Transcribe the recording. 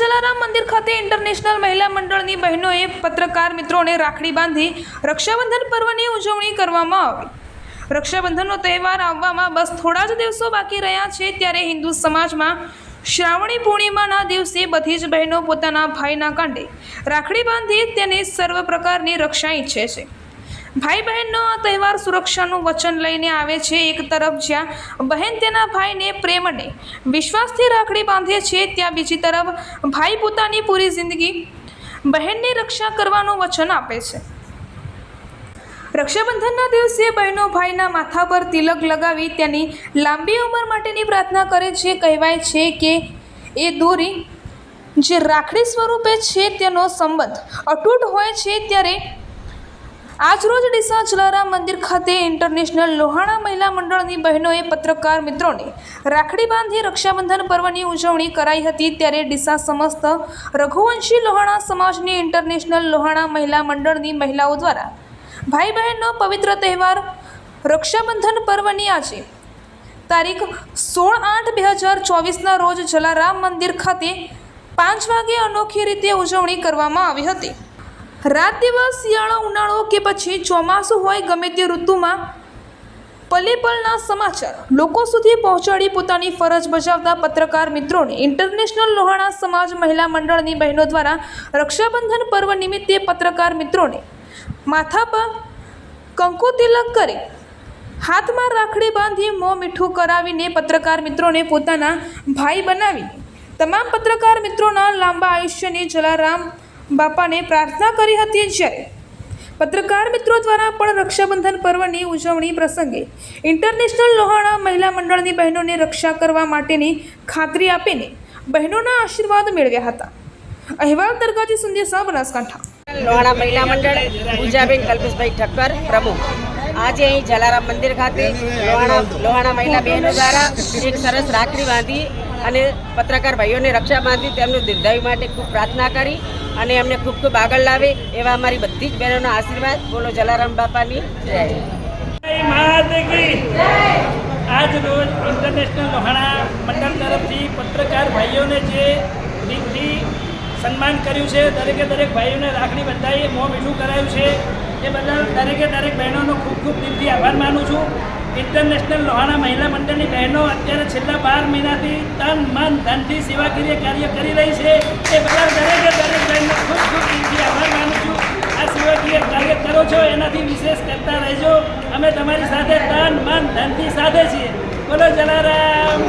જલારામ મંદિર ખાતે ઇન્ટરનેશનલ મહિલા મંડળની બહેનોએ પત્રકાર મિત્રોને રાખડી બાંધી રક્ષાબંધન પર્વની ઉજવણી કરવામાં આવી. રક્ષાબંધનનો તહેવાર આવવામાં બસ થોડા જ દિવસો બાકી રહ્યા છે ત્યારે હિન્દુ સમાજમાં શ્રાવણી પૂર્ણિમાના દિવસે બધી જ બહેનો પોતાના ભાઈના કાંડે રાખડી બાંધી તેને સર્વ પ્રકારની રક્ષા ઈચ્છે છે. ભાઈ બહેનનો આ તહેવાર સુરક્ષાનું વચન લઈને આવે છે એક તરફ જ્યાં બહેન તેના ભાઈને પ્રેમ અને વિશ્વાસથી રાખડી બાંધે છે, ત્યાં બીજી તરફ ભાઈ પોતાની પૂરી જિંદગી બહેનની રક્ષા કરવાનું વચન આપે છે. રક્ષાબંધનના દિવસે બહેનો ભાઈના માથા પર તિલક લગાવી તેની લાંબી ઉંમર માટેની પ્રાર્થના કરે છે. કહેવાય છે કે એ દોરી જે રાખડી સ્વરૂપે છે, તેનો સંબંધ અતૂટ હોય છે, ત્યારે આજરોજ ડીસા જલારામ મંદિર ખાતે ઇન્ટરનેશનલ લોહાણા મહિલા મંડળની બહેનોએ પત્રકાર મિત્રોને રાખડી બાંધી રક્ષાબંધન પર્વની ઉજવણી કરાઈ હતી ત્યારે ડીસા સમસ્ત રઘુવંશી લોહાણા સમાજની ઇન્ટરનેશનલ લોહાણા મહિલા મંડળની મહિલાઓ દ્વારા ભાઈ બહેનનો પવિત્ર તહેવાર રક્ષાબંધન પર્વની આજે તારીખ સોળ આઠ બે હજાર ચોવીસના રોજ જલારામ મંદિર ખાતે પાંચ વાગે અનોખી રીતે ઉજવણી કરવામાં આવી હતી. રાત દિવસ શિયાળો ઉનાળો કે પછી ચોમાસું હોય ગમે તે ઋતુમાં પલે પલના સમાચાર. લોકો સુધી પહોંચાડી પોતાની ફરજ બજાવતા પત્રકાર મિત્રોને ઇન્ટરનેશનલ લોહાણા સમાજ મહિલા મંડળની બહેનો દ્વારા રક્ષાબંધન પર્વ નિમિત્તે પત્રકાર મિત્રોને માથા પર કંકુ તિલક કરી, હાથમાં રાખડી બાંધી મોં મીઠું કરાવીને પત્રકાર મિત્રોને પોતાના ભાઈ બનાવી. તમામ પત્રકાર મિત્રોના લાંબા આયુષ્યની જલારામ બાપાને પ્રાર્થના કરી હતી જ્યારે. પત્રકાર મિત્રો દ્વારા પણ રક્ષાબંધન પર્વની ઉજવણી પ્રસંગે ઇન્ટરનેશનલ લોહાણા મહિલા મંડળની બહેનોને રક્ષા કરવા માટેની ખાતરી આપીને બહેનોના આશીર્વાદ મેળવ્યા હતા. અહેવાલ દરગાજી સંદેશા બનાસકાંઠા. લોહાણા મહિલા મંડળ, પૂજાબેન કલ્પેશભાઈ ઠક્કર પ્રમુખ. આજે અહીં જલારામ મંદિર ખાતે લોહાણા લોહાણા મહિલા બહેનો દ્વારા એક સરસ રાખડી બાંધી અને પત્રકાર ભાઈઓને રક્ષા બાંધી તેમનું દીર્ઘાયુ માટે ખૂબ પ્રાર્થના કરી અને એમને ખૂબ ખૂબ આગળ લાવે એવા અમારી બધી જ બહેનોના આશીર્વાદ. બોલો જલારામ બાપાની. જય. આજ રોજ ઇન્ટરનેશનલ મહાણા મંડળ તરફથી પત્રકાર ભાઈઓને જે દિલથી સન્માન કર્યું છે, દરેકે દરેક ભાઈઓને રાખડી બધાએ મોં મીઠું કરાયું છે. એ બદલ દરેકે દરેક બહેનોનો ખૂબ ખૂબ દિલથી આભાર માનું છું. ઇન્ટરનેશનલ લોહાણા મહિલા મંડળની બહેનો અત્યારે છેલ્લા બાર મહિનાથી તન મન ધનથી સેવાકીય કાર્ય કરી રહી છે. એ બધા દરેકે દરેક બહેનનો ખૂબ ખૂબ દિલથી આભાર માનું છું. આ સેવાકીય કાર્ય કરો છો, એનાથી વિશેષ કરતા રહેજો. અમે તમારી સાથે તન મન ધનથી સાથે છીએ. બોલો જલારામ